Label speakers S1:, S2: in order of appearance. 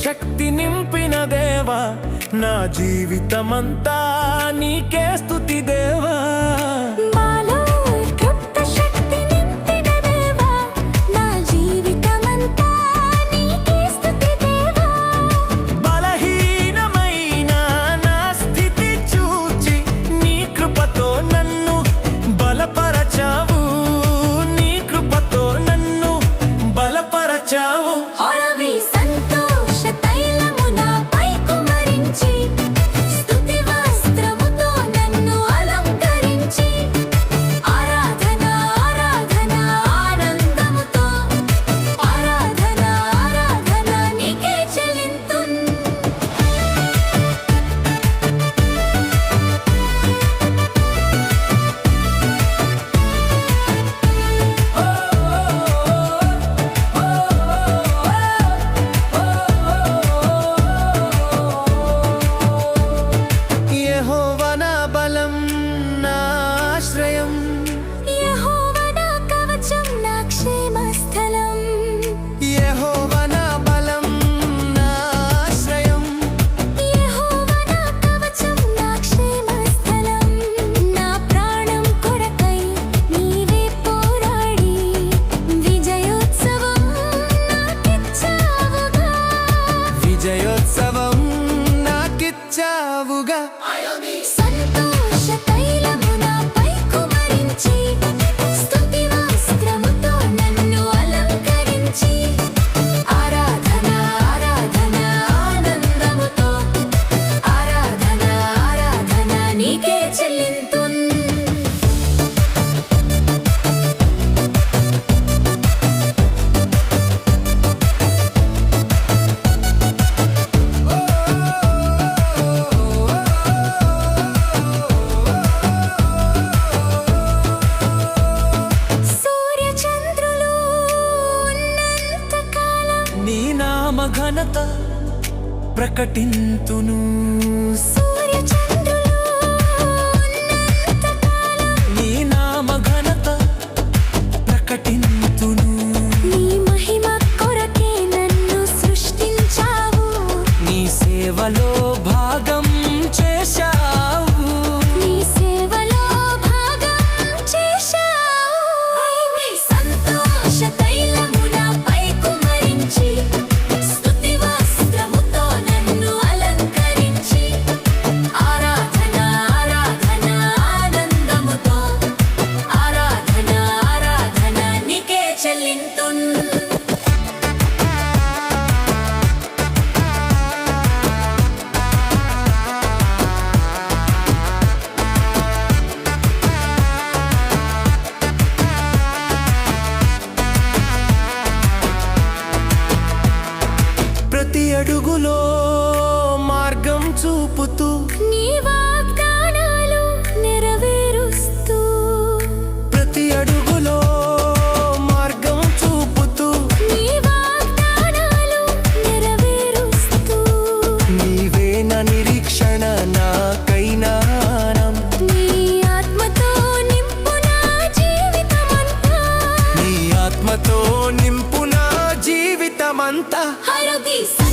S1: శక్తి నింపిన దేవా నా జీవితమంతా నీకే
S2: స్థుతి దేవా. Oh. ప్రకటింతును.
S1: ఆత్మతో నింపున జీవితమంతా. హరదీస